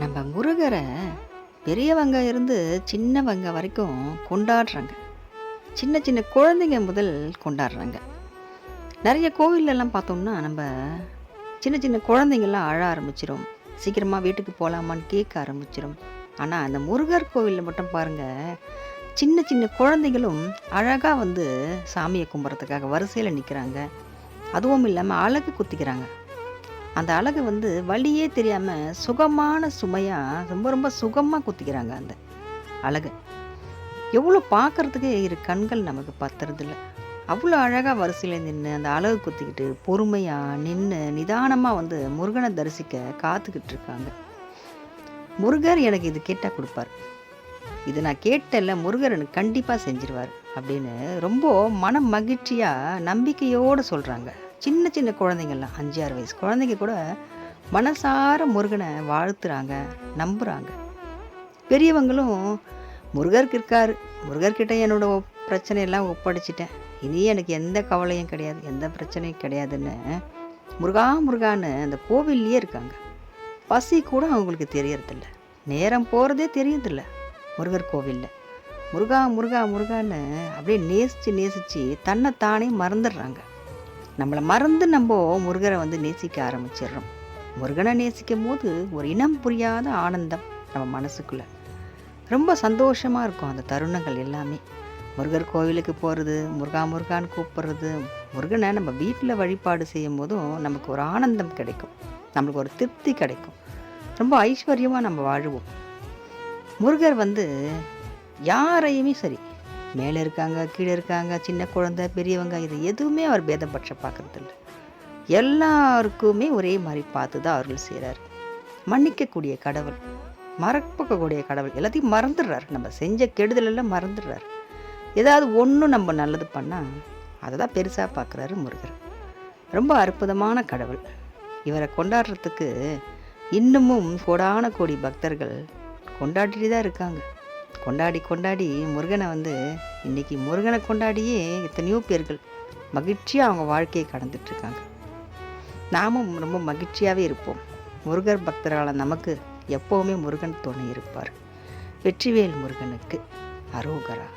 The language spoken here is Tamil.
நம்ம முருகரை பெரியவங்க இருந்து சின்னவங்க வரைக்கும் கொண்டாடுறாங்க. சின்ன சின்ன குழந்தைங்க முதல் கொண்டாடுறாங்க. நிறைய கோவிலெல்லாம் பார்த்தோம்னா நம்ம சின்ன சின்ன குழந்தைங்கள்லாம் அழ ஆரம்பிச்சிடும் சீக்கிரமாக வீட்டுக்கு போகலாமான்னு கேட்க ஆரம்பிச்சிடும் ஆனால் அந்த முருகர் கோவிலில் மட்டும் பாருங்கள் சின்ன சின்ன குழந்தைகளும் அழகாக வந்து சாமியை கும்பிட்றதுக்காக வரிசையில் நிற்கிறாங்க அதுவும் இல்லாமல் அழகு குத்திக்கிறாங்க. அந்த அழகு வந்து வழியே தெரியாமல் சுகமான சுமையாக ரொம்ப ரொம்ப சுகமாக குத்திக்கிறாங்க அந்த அழகு. எவ்வளோ பார்க்குறதுக்கே இரு கண்கள் நமக்கு பத்துறதில்ல. அவ்வளோ அழகாக வரிசையில் நின்று அந்த அழகு குத்திக்கிட்டு பொறுமையாக நின்று நிதானமாக வந்து முருகனை தரிசிக்க காத்துக்கிட்டு இருக்காங்க. முருகர் எனக்கு இது கேட்டால் கொடுப்பார். இது நான் கேட்டல முருகர் எனக்கு கண்டிப்பாக செஞ்சிருவார் அப்படின்னு ரொம்ப மன மகிழ்ச்சியாக நம்பிக்கையோடு சொல்கிறாங்க சின்ன சின்ன குழந்தைங்கள்லாம் அஞ்சு ஆறு வயசு குழந்தைங்க கூட மனசார முருகனை வாழ்த்துறாங்க நம்புகிறாங்க பெரியவங்களும் முருகருக்கு இருக்கார். முருகர்கிட்ட என்னோட பிரச்சனையெல்லாம் ஒப்படைச்சிட்டேன். இனி எனக்கு எந்த கவலையும் கிடையாது எந்த பிரச்சனையும் கிடையாதுன்னு முருகா முருகான்னு அந்த கோவில்லையே இருக்காங்க. பசி கூட அவங்களுக்கு தெரியறதில்ல. நேரம் போகிறதே தெரியறதில்ல முருகர் கோவிலில். முருகா முருகா முருகான்னு அப்படியே நேசித்து நேசித்து தன்னை தானே மறந்துடுறாங்க. நம்மளை மறந்து நம்ம முருகரை வந்து நேசிக்க ஆரம்பிச்சிடுறோம். முருகனை நேசிக்கும் போது ஒரு இனம் புரியாத ஆனந்தம் நம்ம மனசுக்குள்ளே. ரொம்ப சந்தோஷமாக இருக்கும் அந்த தருணங்கள் எல்லாமே. முருகர் கோவிலுக்கு போகிறது முருகா முருகான்னு கூப்பிட்றது முருகனை நம்ம வீட்டில் வழிபாடு செய்யும் போதும் நமக்கு ஒரு ஆனந்தம் கிடைக்கும். நம்மளுக்கு ஒரு திருப்தி கிடைக்கும். ரொம்ப ஐஸ்வர்யமாக நம்ம வாழுவோம். முருகர் வந்து யாரையுமே சரி மேலே இருக்காங்க கீழே இருக்காங்க சின்ன குழந்தை பெரியவங்க இது எதுவுமே அவர் பேதப்பட்ச பார்க்கறதில்ல. எல்லாருக்குமே ஒரே மாதிரி பார்த்து தான் அவர்கள் செய்கிறார் மன்னிக்கக்கூடிய கடவுள் மறப்பக்கூடிய கடவுள் எல்லாத்தையும் மறந்துடுறார். நம்ம செஞ்ச கெடுதலெல்லாம் மறந்துடுறார். ஏதாவது ஒன்று நம்ம நல்லது பண்ணால் அதை தான் பெருசாக பார்க்குறாரு முருகர். ரொம்ப அற்புதமான கடவுள். இவரை கொண்டாடுறதுக்கு இன்னமும் கோடான கோடி பக்தர்கள் கொண்டாடிட்டு தான் இருக்காங்க. கொண்டாடி கொண்டாடி முருகனை வந்து இன்னைக்கு முருகனை கொண்டாடியே எத்தனையோ பேர்கள் மகிழ்ச்சியாக அவங்க வாழ்க்கையை கடந்துட்டுருக்காங்க. நாமும் ரொம்ப மகிழ்ச்சியாகவே இருப்போம். முருகர் பக்தரால் நமக்கு எப்போவுமே முருகன் துணை இருப்பார். வெற்றிவேல் முருகனுக்கு அரோகரா.